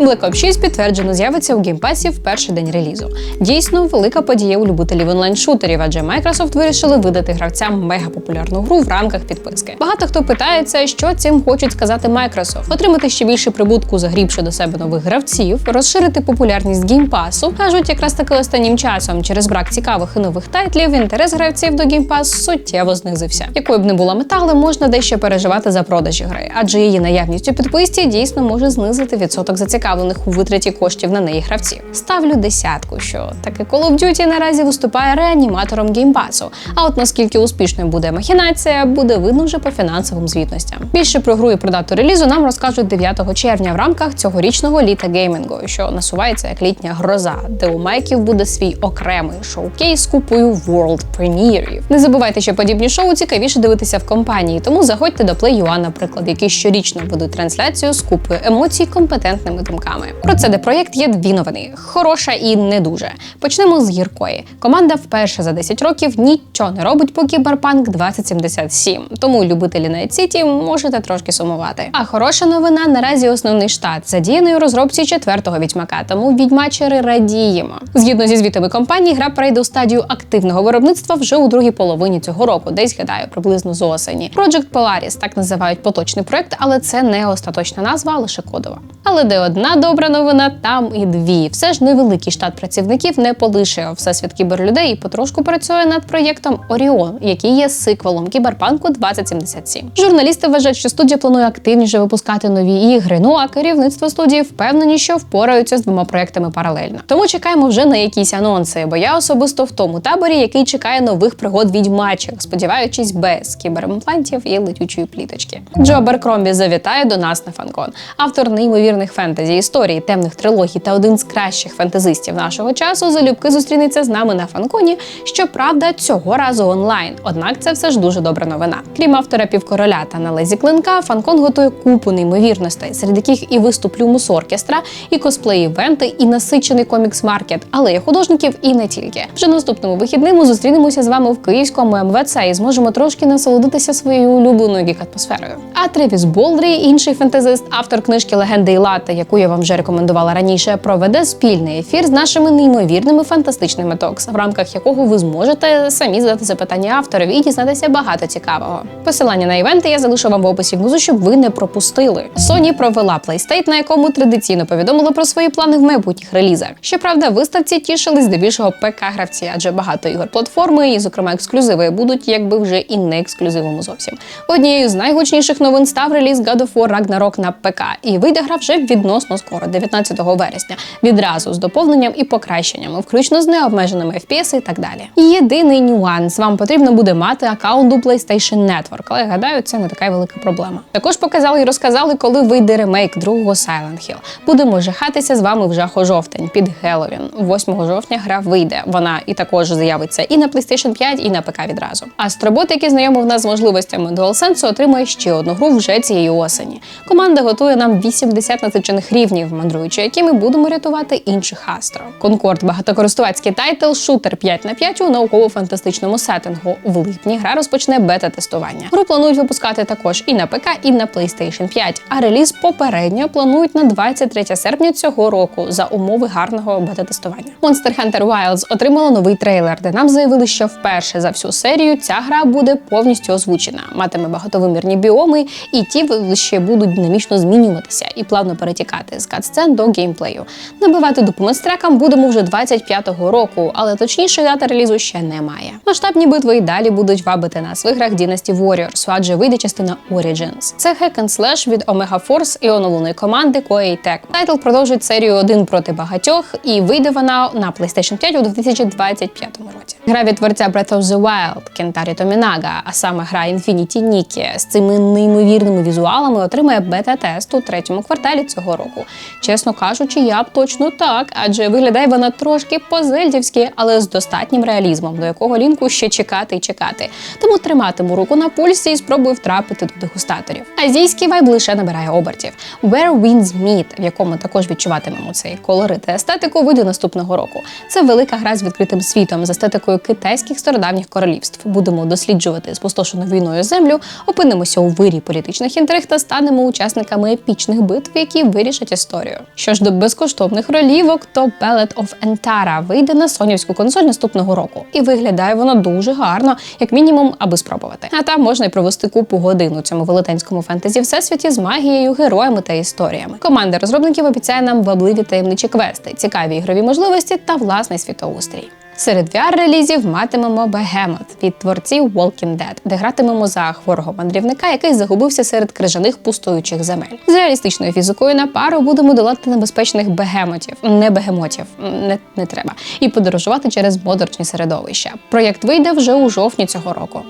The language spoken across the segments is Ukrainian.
Black Ops 6 підтверджено з'явиться у геймпасі в перший день релізу. Дійсно, велика подія у любителів онлайн-шутерів, адже Microsoft вирішили видати гравцям мегапопулярну гру в рамках підписки. Багато хто питається, що цим хочуть сказати Microsoft. отримати ще більше прибутку, загрібши до себе нових гравців, розширити популярність геймпасу. кажуть, якраз таки останнім часом через брак цікавих і нових тайтлів інтерес гравців до геймпас суттєво знизився. Якою б не була мета, але можна дещо переживати за продажі гри, адже її наявність у підписці дійсно може знизити відсоток зацікавлених у витраті коштів на неї гравців. Ставлю десятку, що таки Call of Duty наразі виступає реаніматором геймпасу. А от наскільки успішною буде махінація, буде видно вже по фінансовим звітностям. Більше про гру і про дату релізу нам розкажуть 9 червня в рамках цьогорічного літа геймінгу, що насувається як літня гроза, де у майків буде свій окремий шоу-кейс з купою World прем'єрів. Не забувайте, що подібні шоу цікавіше дивитися в компанії, тому заходьте до Play.ua, наприклад, які щорічно ведуть трансляцію з купою емоцій компетентними думками. Про це де проєкт є дві новини: хороша і не дуже. Почнемо з гіркої. Команда вперше за 10 років нічого не робить по Кіберпанк 2077, тому любителі Night City можете трошки сумувати. А хороша новина наразі основний штат задіяний у розробці четвертого відьмака, тому відьмачери радіємо. Згідно зі звітами компанії, гра перейде у стадію активного виробництва вже у другій половині цього року, десь гадаю, приблизно з осені. Project Polaris так називають поточний проект, але це не остаточна назва, а лише кодова. Але де одна добра новина, там і дві. Все ж невеликий штат працівників не полишив всесвіт кіберлюдей і потрошку працює над проєктом Оріон, який є сиквелом кіберпанку 2077. Журналісти вважають, що студія планує активніше випускати нові ігри. Ну а керівництво студії впевнені, що впораються з двома проектами паралельно. Тому чекаємо вже на якісь анонси, бо я особисто в тому таборі, який чекає нових пригод відьмачів, сподіваючись без кіберимплантів і летючої пліточки. Джо Беркромбі завітає до нас на фанкон. Автор неймовірних фентезі історії, темних трилогій та один з кращих фентезистів нашого часу залюбки зустрінеться з нами на фанконі. Щоправда, цього разу онлайн. Однак це все ж дуже добра новина. Крім автора півкороля та налезі клинка, фанкон готує купу неймовірностей, серед яких і виступ Люмус Оркестра, і косплей-івенти, і насичений комікс-маркет, але є художників і не тільки. Вже наступному вихідному зустрінемося з вами в київському МВЦ і зможемо трошки насолодитися своєю улюбленою гік-атмосферою. А Тревіс Болдрі, інший фентезист, автор книжки Легенди і лати, яку я вам вже рекомендувала раніше, проведе спільний ефір з нашими неймовірними фантастичними токс, в рамках якого ви зможете самі задати запитання авторів і дізнатися багато цікавого. Посилання на івенти я залишу вам в описі внизу, щоб ви не пропустили. Sony провела плейстейт, на якому традиційно повідомила про свої плани в майбутніх релізах. Щоправда, виставці тішились здебільшого ПК гравці, адже багато ігор платформи, і, зокрема, ексклюзиви будуть якби вже і не ексклюзивом зовсім. Однією з найгучніших новин став реліз God of War Ragnarok на ПК, і вийде гра вже відносно скоро, 19 вересня, відразу з доповненням і покращеннями, включно з необмеженими FPS і так далі. Єдиний нюанс: вам потрібно буде мати аккаунт у PlayStation Network, але гадаю, це не така велика проблема. Також показали і розказали, коли вийде ремейк другого Silent Hill. Будемо жахатися з вами вже жовтень під Геловін. 8 жовтня гра вийде. Вона і також з'явиться і на PlayStation 5, і на ПК відразу. Астробот, який знайомив нас з можливостями DualSense, отримує ще одну гру вже цієї осені. Команда готує нам 80 насичених рівнів, мандруючи, які ми будемо рятувати інших астро. Конкорд багатокористувацький тайтл шутер 5 на 5 у науково-фантастичному сеттингу. В липні гра розпочне бета-тестування. Гру планують випускати також і на ПК, і на PlayStation 5, а реліз попередньо планують на 23 серпня цього року за умови гарного бета-тестування. Monster Hunter Wilds отримала новий трейлер, де нам заявили, що вперше за всю серію ця гра буде повністю озвучена, матиме багатовимірні біоми, і ті ще будуть динамічно змінюватися і плавно перетікати з катсцен до геймплею. Набивати до монстрекам будемо вже 25-го року, але точніше дата релізу ще немає. Масштабні битви і далі будуть вабити нас в іграх Dynasty Warriors, адже вийде частина Origins. Це hack and slash від Omega Force і оновленої команди Koei Tech. Тайтл продовжить серію один проти багатьох, і вийде вона на PlayStation 5 у 2025 році. Гра від творця Breath of the Wild Кентарі Томінага, а саме гра Infinity Nikki з цими неймовірними візуалами отримає бета-тест у третьому кварталі цього року. Чесно кажучи, я б точно так, адже виглядає вона трошки по-зельдівськи, але з достатнім реалізмом, до якого лінку ще чекати і чекати. Тому триматиму руку на пульсі і спробую втрапити до дегустаторів. Азійський вайб лише набирає обертів. Where Winds Meet, в якому також відчуватимемо цей колорит і естетику, вийде наступного року. Це велика гра з відкритим світом, з естетикою китайських стародавніх королівств. Будемо досліджувати спустошену війною землю, опинимося у вирі політичних інтриг та станемо учасниками епічних битв, які вирішать продовжить історію. Що ж до безкоштовних ролівок, то Ballad of Entara вийде на сонівську консоль наступного року. І виглядає воно дуже гарно, як мінімум, аби спробувати. А там можна й провести купу годин у цьому велетенському фентезі всесвіті з магією, героями та історіями. Команда розробників обіцяє нам вабливі таємничі квести, цікаві ігрові можливості та власний світоустрій. Серед VR-релізів матимемо Behemoth від творців Walking Dead, де гратимемо за хворого мандрівника, який загубився серед крижаних пустуючих земель. З реалістичною фізикою на пару будемо долати небезпечних бегемотів, не бегемотів, не, не треба, і подорожувати через модерчні середовища. Проєкт вийде вже у жовтні цього року.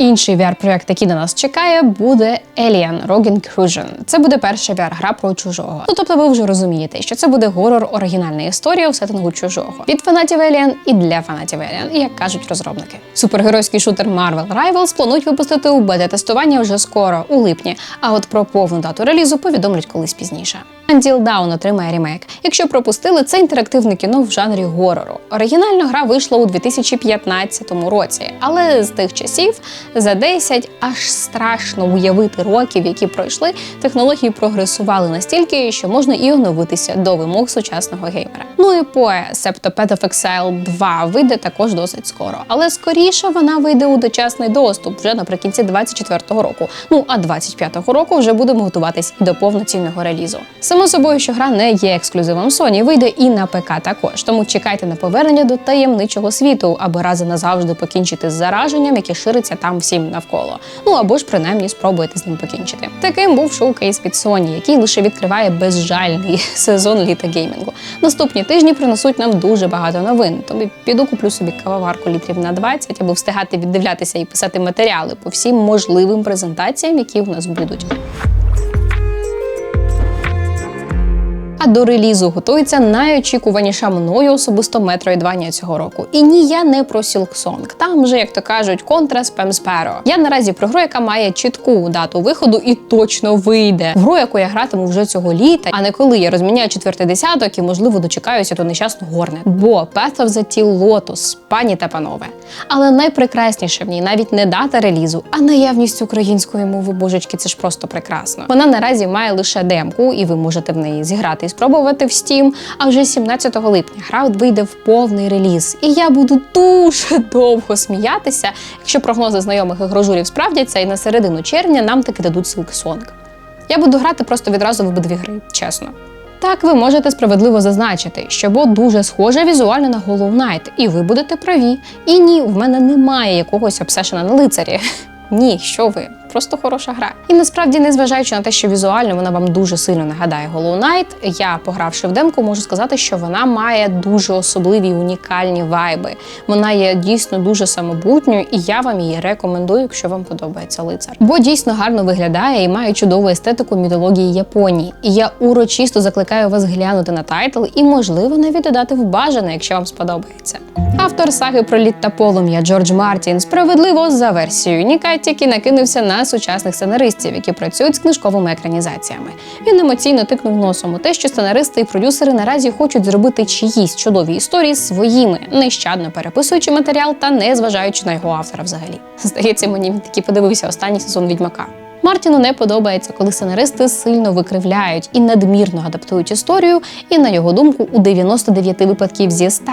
Інший VR-проект, який на нас чекає, буде Alien Rogue Incursion. Це буде перша VR-гра про чужого. Ну тобто ви вже розумієте, що це буде горор оригінальна історія у сеттингу чужого від фанатів Alien і для фанатів Alien, як кажуть розробники. Супергеройський шутер Marvel Rivals планують випустити у бета-тестування вже скоро, у липні. А от про повну дату релізу повідомлять колись пізніше. Until Dawn отримає ремейк. Якщо пропустили, це інтерактивне кіно в жанрі горору. Оригінальна гра вийшла у 2015 році, але з тих часів за 10 аж страшно уявити років, які пройшли, технології прогресували настільки, що можна і оновитися до вимог сучасного геймера. Ну і Poe, себто Path of Exile 2 вийде також досить скоро, але скоріше вона вийде у дочасний доступ вже наприкінці 24-го року. Ну а 25-го року вже будемо готуватись до повноцінного релізу. Само собою, що гра не є ексклюзивом Sony, вийде і на ПК також. Тому чекайте на повернення до таємничого світу, аби раз назавжди покінчити з зараженням, яке шириться там всім навколо. Ну або ж принаймні спробуйте з ним покінчити. Таким був шоукейс від Sony, який лише відкриває безжальний сезон літа геймінгу. Наступні тижні принесуть нам дуже багато новин. Тобі піду куплю собі кавоварку літрів на 20, аби встигати віддивлятися і писати матеріали по всім можливим презентаціям, які в нас будуть. А до релізу готується найочікуваніша мною особисто Metroidvania цього року. І ні, я не про Silksong. Там же, як то кажуть, контра Spam Sparrow. Я наразі про гру, яка має чітку дату виходу і точно вийде. Гру, яку я гратиму вже цього літа, а не коли я розміняю четвертий десяток і, можливо, дочекаюся до нещасного горне. Бо Path of the Teal Lotus, пані та панове. Але найпрекрасніше в ній навіть не дата релізу, а наявність української мови. Божечки, це ж просто прекрасно. Вона наразі має лише демку, і ви можете в неї зіграти спробувати в Steam, а вже 17 липня гра вийде в повний реліз. І я буду дуже довго сміятися, якщо прогнози знайомих ігрожурів справдяться, і на середину червня нам таки дадуть Silksong. Я буду грати просто відразу в обидві гри, чесно. Так, ви можете справедливо зазначити, що бо дуже схоже візуально на Hollow Knight, і ви будете праві. І ні, в мене немає якогось обсешена на лицарі. Ні, що ви, просто хороша гра. І насправді, незважаючи на те, що візуально вона вам дуже сильно нагадає Hollow Knight, я, погравши в демку, можу сказати, що вона має дуже особливі унікальні вайби. Вона є дійсно дуже самобутньою, і я вам її рекомендую, якщо вам подобається лицар. Бо дійсно гарно виглядає і має чудову естетику мідології Японії. І я урочисто закликаю вас глянути на тайтл і, можливо, навіть додати в бажане, якщо вам сподобається. Автор саги про літ та полум'я Джордж Мартін справедливо за версією Ніка тільки накинувся на сучасних сценаристів, які працюють з книжковими екранізаціями. Він емоційно тикнув носом у те, що сценаристи і продюсери наразі хочуть зробити чиїсь чудові історії своїми, нещадно переписуючи матеріал та не зважаючи на його автора взагалі. Здається, мені він таки подивився останній сезон відьмака. Мартіну не подобається, коли сценаристи сильно викривляють і надмірно адаптують історію, і на його думку, у 99 випадків зі 100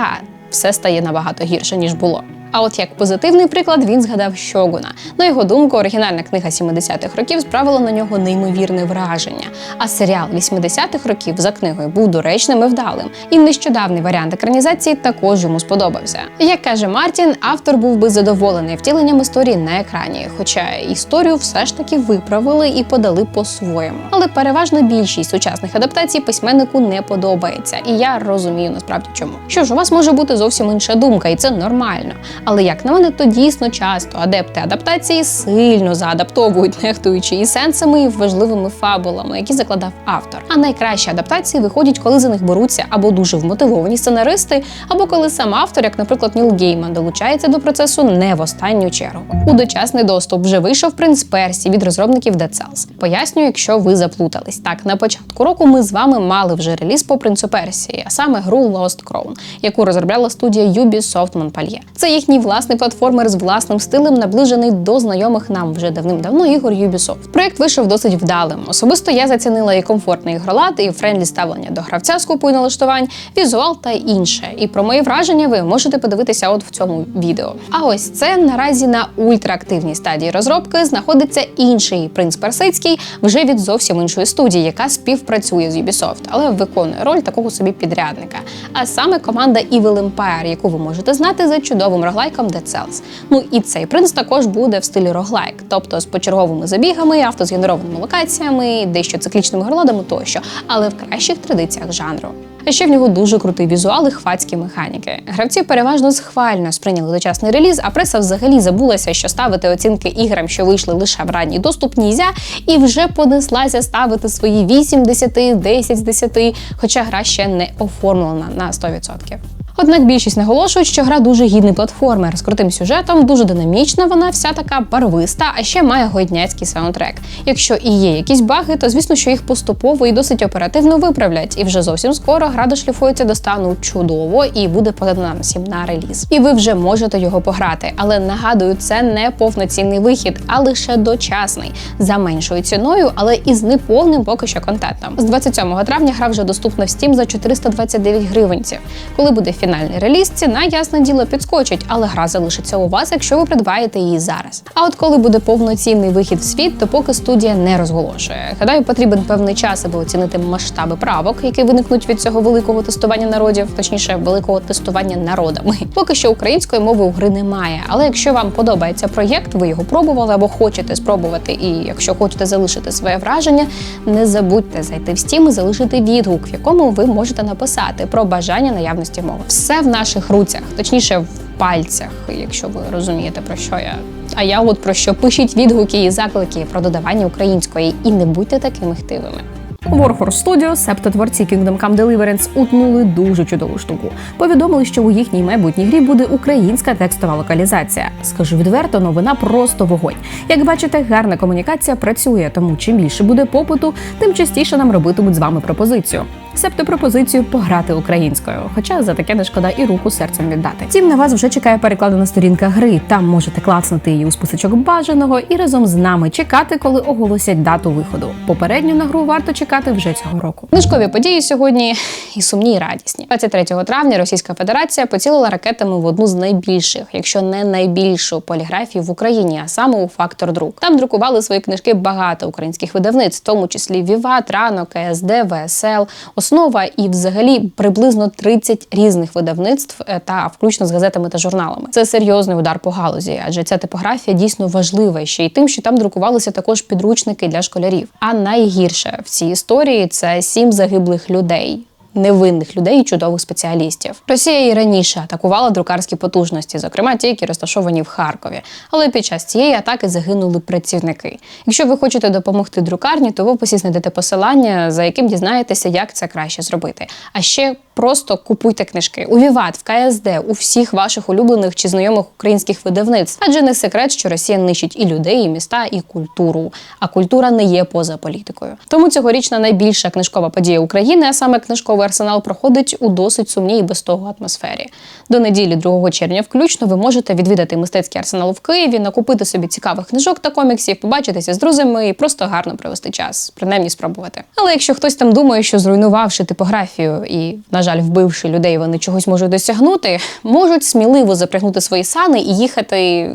все стає набагато гірше ніж було. А от як позитивний приклад він згадав Щогуна. На його думку, оригінальна книга 70-х років справила на нього неймовірне враження. А серіал 80-х років за книгою був доречним і вдалим. І нещодавний варіант екранізації також йому сподобався. Як каже Мартін, автор був би задоволений втіленням історії на екрані, хоча історію все ж таки виправили і подали по-своєму. Але переважна більшість сучасних адаптацій письменнику не подобається, і я розумію насправді чому. Що ж, у вас може бути зовсім інша думка, і це нормально. Але як на мене, то дійсно часто адепти адаптації сильно заадаптовують, нехтуючи і сенсами, і важливими фабулами, які закладав автор. А найкращі адаптації виходять, коли за них беруться або дуже вмотивовані сценаристи, або коли сам автор, як, наприклад, Ніл Гейман, долучається до процесу не в останню чергу. У дочасний доступ вже вийшов принц Персі від розробників Dead Cells. Пояснюю, якщо ви заплутались. Так, на початку року ми з вами мали вже реліз по принцу Персії, а саме гру Lost Crown, яку розробляла студія Ubisoft Montpellier. Це їхня їхній власний платформер з власним стилем, наближений до знайомих нам вже давним-давно ігор Ubisoft. Проект вийшов досить вдалим. Особисто я зацінила і комфортний ігролад, і френдлі ставлення до гравця з купою налаштувань, візуал та інше. І про мої враження ви можете подивитися от в цьому відео. А ось це наразі на ультраактивній стадії розробки знаходиться інший принц Персидський вже від зовсім іншої студії, яка співпрацює з Ubisoft, але виконує роль такого собі підрядника. А саме команда Evil Empire, яку ви можете знати за чудовим роглайком Dead Cells. Ну і цей принц також буде в стилі роглайк, тобто з почерговими забігами, автозгенерованими локаціями, дещо циклічними гроладами тощо, але в кращих традиціях жанру. А ще в нього дуже крутий візуал і хвацькі механіки. Гравці переважно схвально сприйняли дочасний реліз, а преса взагалі забулася, що ставити оцінки іграм, що вийшли лише в ранній доступ, нізя, і вже понеслася ставити свої 8 з 10, 10 з 10, хоча гра ще не оформлена на 100%. Однак більшість наголошують, що гра дуже гідний платформер з крутим сюжетом, дуже динамічна, вона вся така барвиста, а ще має годняцький саундтрек. Якщо і є якісь баги, то звісно, що їх поступово і досить оперативно виправлять. І вже зовсім скоро гра дошліфується до стану чудово і буде подана всім на реліз. І ви вже можете його пограти. Але нагадую, це не повноцінний вихід, а лише дочасний за меншою ціною, але і з неповним поки що контентом. З 27 травня гра вже доступна в Steam за 429 гривенців. Коли буде фінальний реліз, ціна, ясне діло, підскочить, але гра залишиться у вас, якщо ви придбаєте її зараз. А от коли буде повноцінний вихід в світ, то поки студія не розголошує. Гадаю, потрібен певний час, аби оцінити масштаби правок, які виникнуть від цього великого тестування народів, точніше, великого тестування народами. Поки що української мови у гри немає. Але якщо вам подобається проєкт, ви його пробували або хочете спробувати, і якщо хочете залишити своє враження, не забудьте зайти в Steam і залишити відгук, в якому ви можете написати про бажання наявності мови. Все в наших руцях, точніше в пальцях, якщо ви розумієте про що я. А я от про що пишіть відгуки і заклики про додавання української, і не будьте такими хтивими. Warhorse Studio септотворці Kingdom Come Deliverance утнули дуже чудову штуку. Повідомили, що у їхній майбутній грі буде українська текстова локалізація. Скажу відверто, новина просто вогонь. Як бачите, гарна комунікація працює, тому чим більше буде попиту, тим частіше нам робитимуть з вами пропозицію. Себто пропозицію пограти українською, хоча за таке не шкода і руку серцем віддати. Тім на вас вже чекає перекладена сторінка гри. Там можете клацнути її у списочок бажаного і разом з нами чекати, коли оголосять дату виходу. Попередню на гру варто чекати вже цього року. Книжкові події сьогодні і сумні, і радісні. 23 травня Російська Федерація поцілила ракетами в одну з найбільших, якщо не найбільшу поліграфію в Україні, а саме у фактор друк. Там друкували свої книжки багато українських видавництв, в тому числі Віват, Ранок, КСД, ВСЛ основа і, взагалі, приблизно 30 різних видавництв е, та включно з газетами та журналами. Це серйозний удар по галузі, адже ця типографія дійсно важлива ще й тим, що там друкувалися також підручники для школярів. А найгірше в цій історії це сім загиблих людей невинних людей і чудових спеціалістів. Росія і раніше атакувала друкарські потужності, зокрема ті, які розташовані в Харкові. Але під час цієї атаки загинули працівники. Якщо ви хочете допомогти друкарні, то в описі знайдете посилання, за яким дізнаєтеся, як це краще зробити. А ще просто купуйте книжки у Віват, в КСД, у всіх ваших улюблених чи знайомих українських видавництв. Адже не секрет, що Росія нищить і людей, і міста, і культуру. А культура не є поза політикою. Тому цьогорічна найбільша книжкова подія України, а саме книжковий арсенал, проходить у досить сумній і без того атмосфері. До неділі, 2 червня, включно, ви можете відвідати мистецький арсенал в Києві, накупити собі цікавих книжок та коміксів, побачитися з друзями і просто гарно провести час, принаймні спробувати. Але якщо хтось там думає, що зруйнувавши типографію і на жаль, вбивши людей, вони чогось можуть досягнути, можуть сміливо запрягнути свої сани і їхати.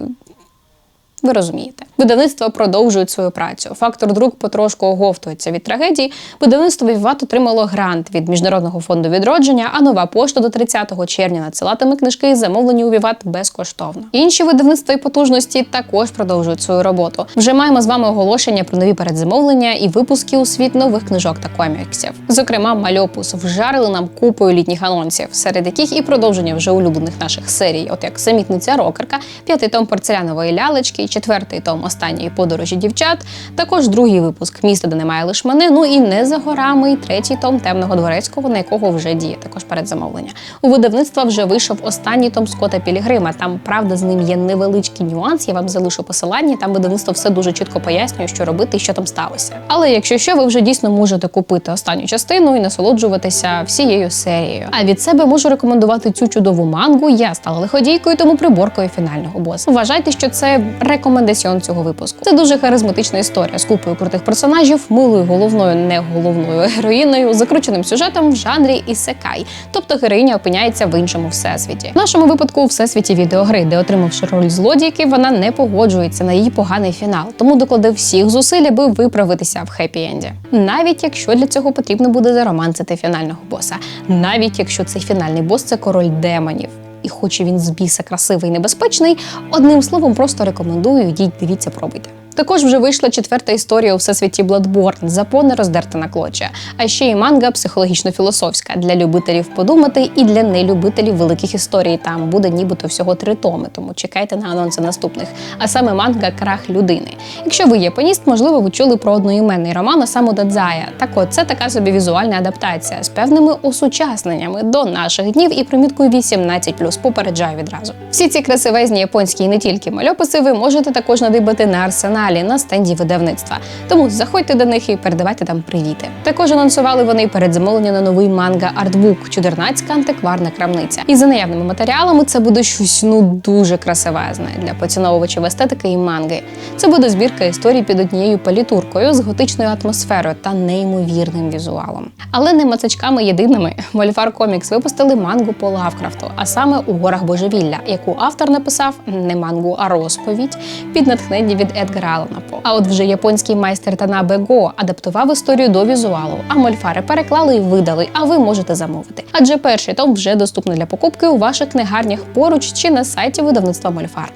Ви розумієте, видавництва продовжують свою працю. Фактор друк потрошку оговтується від трагедії. Видавництво Віват отримало грант від міжнародного фонду відродження, а нова пошта до 30 червня надсилатиме книжки, замовлені у Віват безкоштовно. Інші видавництва і потужності також продовжують свою роботу. Вже маємо з вами оголошення про нові передзамовлення і випуски у світ нових книжок та коміксів. Зокрема, мальопус вжарили нам купою літніх анонсів, серед яких і продовження вже улюблених наших серій, от як самітниця рокерка, п'ятий том порцелянової лялечки четвертий том останньої подорожі дівчат, також другий випуск міста, де немає лиш мене. Ну і не за горами, і третій том темного дворецького, на якого вже діє також передзамовлення. У видавництва вже вийшов останній том Скотта Пілігрима. Там правда з ним є невеличкий нюанс. Я вам залишу посилання. Там видавництво все дуже чітко пояснює, що робити і що там сталося. Але якщо що, ви вже дійсно можете купити останню частину і насолоджуватися всією серією. А від себе можу рекомендувати цю чудову мангу. Я стала лиходійкою, тому приборкою фінального боса. Вважайте, що це рекомендаціон цього випуску. Це дуже харизматична історія з купою крутих персонажів, милою головною, не головною героїною, закрученим сюжетом в жанрі ісекай, тобто героїня опиняється в іншому всесвіті. В нашому випадку у всесвіті відеогри, де отримавши роль злодійки, вона не погоджується на її поганий фінал, тому докладе всіх зусиль, аби виправитися в хеппі-енді. Навіть якщо для цього потрібно буде зароманцити фінального боса, навіть якщо цей фінальний бос це король демонів. І хоч він з біса красивий і небезпечний, одним словом, просто рекомендую, йдіть, дивіться, пробуйте. Також вже вийшла четверта історія у всесвіті Bloodborne, запоне роздерта на клоча. А ще й манга психологічно-філософська для любителів подумати і для нелюбителів великих історій. Там буде нібито всього три томи, тому чекайте на анонси наступних. А саме манга Крах людини. Якщо ви японіст, можливо, ви чули про одноіменний роман Осаму Дадзая. Так от це така собі візуальна адаптація з певними осучасненнями до наших днів і приміткою 18+, попереджаю відразу. Всі ці красивезні японські і не тільки мальописи ви можете також надибати на арсеналі на стенді видавництва. Тому заходьте до них і передавайте там привіти. Також анонсували вони передзамовлення на новий манга артбук Чудернацька антикварна крамниця. І за наявними матеріалами це буде щось ну дуже красивезне для поціновувачів естетики і манги. Це буде збірка історій під однією палітуркою з готичною атмосферою та неймовірним візуалом. Але не мацачками єдиними. Мольфар Комікс випустили мангу по Лавкрафту, а саме у горах божевілля, яку автор написав не мангу, а розповідь під натхнення від Едгара Алана По. А от вже японський майстер Танабе Го адаптував історію до візуалу, а мольфари переклали і видали. А ви можете замовити. Адже перший том вже доступний для покупки у ваших книгарнях поруч чи на сайті видавництва Мольфар.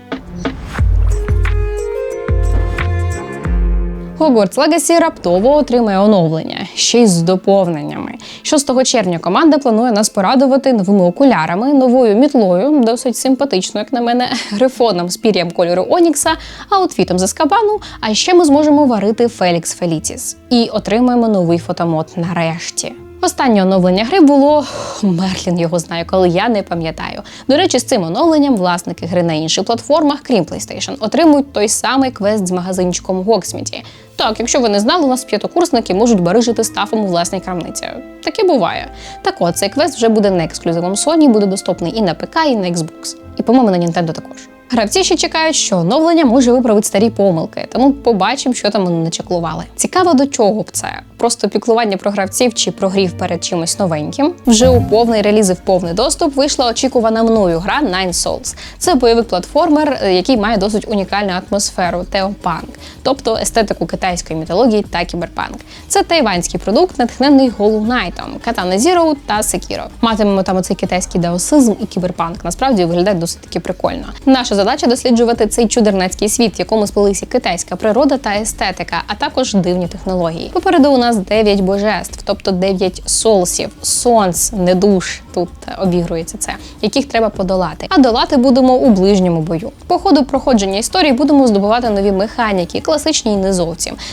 Hogwarts Legacy раптово отримає оновлення, ще й з доповненнями. 6 червня команда планує нас порадувати новими окулярами, новою мітлою, досить симпатично, як на мене, грифоном з пір'ям кольору Онікса, аутфітом з Аскабану, а ще ми зможемо варити Фелікс Фелітіс. І отримаємо новий фотомод нарешті. Останнє оновлення гри було Мерлін його знає, коли я не пам'ятаю. До речі, з цим оновленням власники гри на інших платформах, крім PlayStation, отримують той самий квест з магазинчиком Гоксміті. Так, якщо ви не знали, у нас п'ятокурсники можуть барижити стафом у власній крамниці. Таке буває. Так от цей квест вже буде не ексклюзивом Sony, буде доступний і на ПК, і на Xbox. І, по-моєму, на Nintendo також. Гравці ще чекають, що оновлення може виправити старі помилки, тому побачимо, що там вони начеклували. Цікаво, до чого б це. Просто піклування про гравців чи прогрів перед чимось новеньким. Вже у повний реліз і в повний доступ вийшла очікувана мною гра Nine Souls. Це бойовий платформер, е, який має досить унікальну атмосферу теопанк, тобто естетику китайської мітології та кіберпанк. Це тайванський продукт, натхнений Knight'ом, Katana Zero та Sekiro. Матимемо там оцей китайський даосизм і кіберпанк. Насправді виглядає досить таки прикольно. Наша задача досліджувати цей чудернацький світ, в якому сплелися китайська природа та естетика, а також дивні технології. Попереду у нас 9 божеств, тобто 9 солсів, сонц, недуш. Тут обігрується це, яких треба подолати. А долати будемо у ближньому бою. По ходу проходження історії будемо здобувати нові механіки, класичні і не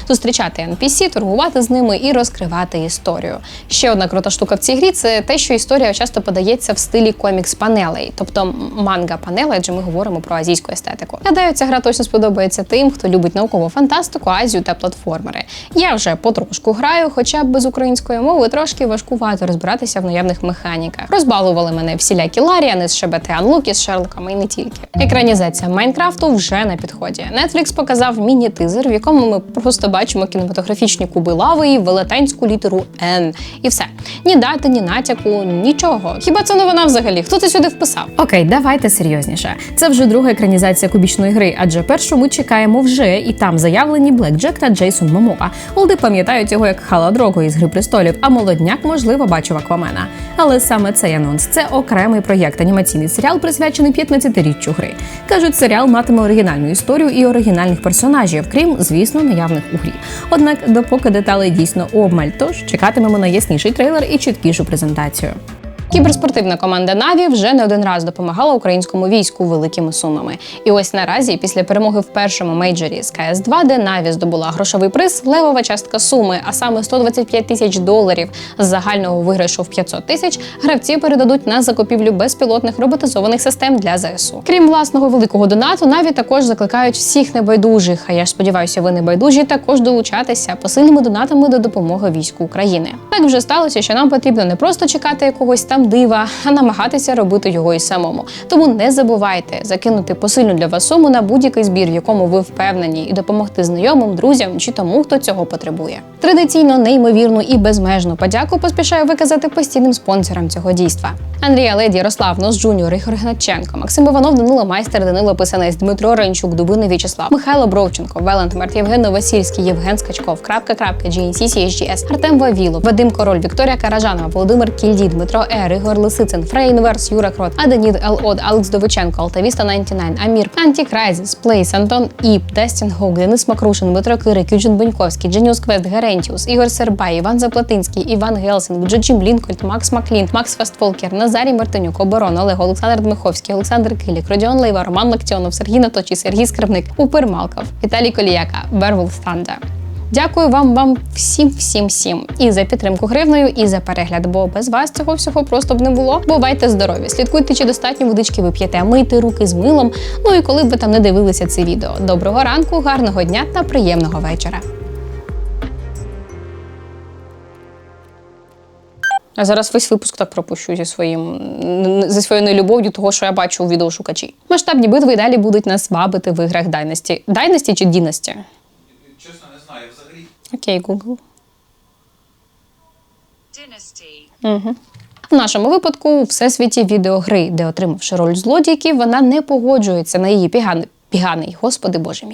зустрічати NPC, торгувати з ними і розкривати історію. Ще одна крута штука в цій грі це те, що історія часто подається в стилі комікс-панелей, тобто манга-панелей, адже ми говоримо про азійську естетику. Гадаю, ця гра точно сподобається тим, хто любить наукову фантастику, Азію та платформери. Я вже потрошку граю, хоча б без української мови трошки важкувато розбиратися в наявних механіках. Розбалували мене всілякі Ларіани з ШБТ Анлуки з Шерлоками і не тільки. Екранізація Майнкрафту вже на підході. Netflix показав міні-тизер, в якому ми просто бачимо кінематографічні куби лави і велетенську літеру N. І все. Ні дати, ні натяку, нічого. Хіба це новина взагалі? Хто це сюди вписав? Окей, давайте серйозніше. Це вже друга екранізація кубічної гри, адже першу ми чекаємо вже, і там заявлені Блек Джек та Джейсон Момоа. Олди пам'ятають його як Хала Дрого із Гри престолів, а молодняк, можливо, бачив Аквамена. Але саме цей анонс це окремий проєкт, анімаційний серіал, присвячений 15-річчю гри. Кажуть, серіал матиме оригінальну історію і оригінальних персонажів, крім, звісно, наявних у грі. Однак, допоки деталей дійсно обмаль, тож чекатимемо на ясніший трейлер і чіткішу презентацію. Кіберспортивна команда Наві вже не один раз допомагала українському війську великими сумами. І ось наразі, після перемоги в першому мейджорі з КС 2 де Наві здобула грошовий приз, левова частка суми, а саме 125 тисяч доларів з загального виграшу в 500 тисяч, гравці передадуть на закупівлю безпілотних роботизованих систем для ЗСУ. Крім власного великого донату, Наві також закликають всіх небайдужих. А я ж сподіваюся, ви небайдужі також долучатися посильними донатами до допомоги війську України. Так вже сталося, що нам потрібно не просто чекати якогось там дива, а намагатися робити його і самому. Тому не забувайте закинути посильну для вас суму на будь-який збір, в якому ви впевнені, і допомогти знайомим, друзям чи тому, хто цього потребує. Традиційно неймовірну і безмежну подяку поспішаю виказати постійним спонсорам цього дійства. Андрія Леді, Ярослав Нос Джуніор, Ігор Гнатченко, Максим Іванов, Данило Майстер, Данило Писанець, Дмитро Ренчук, Дубини В'ячеслав, Михайло Бровченко, Велент Март, Євген Новосільський, Євген Скачков, крапка крапка Артем Вавілов, Вадим Король, Вікторія Каражанова, Володимир Кільдій, Дмитро Ер, Ігор Лисицин, Фрей Інверс, Юра Крот, Аданід Елод, Алекс Довиченко, Алтавіста 99, Амір, Антікрайзіс, Плейс, Антон Іп, Дестін Хоук, Денис Макрушин, Дмитро Кирик, Юджин Беньковський, Дженіус Квест, Герентіус, Ігор Сербай, Іван Заплатинський, Іван Гелсинг, Джоджім Лінкольд, Макс Маклін, Макс Фастфолкер, Назарій Мартинюк, Оборон, Олег, Олександр Дмиховський, Олександр Килік, Родіон Лейва, Роман Лактіонов, Сергій Наточий, Сергій Скарбник, Упир Малков, Віталій Коліяка, Бервул Станда. Дякую вам, вам всім, всім, всім і за підтримку гривною, і за перегляд. Бо без вас цього всього просто б не було. Бувайте здорові, слідкуйте, чи достатньо водички ви п'єте, мийте руки з милом. Ну і коли б ви там не дивилися це відео. Доброго ранку, гарного дня та приємного вечора. Я зараз весь випуск так пропущу зі своїм зі своєю нелюбов'ю того, що я бачу у відеошукачі. Масштабні битви й далі будуть нас вабити в іграх Дайності. Дайності чи Дінасті? Чесно, не знаю. Взагалі Окей, Google. Угу. В нашому випадку у всесвіті відеогри, де отримавши роль злодійки, вона не погоджується на її піганий, піганий, господи боже мій.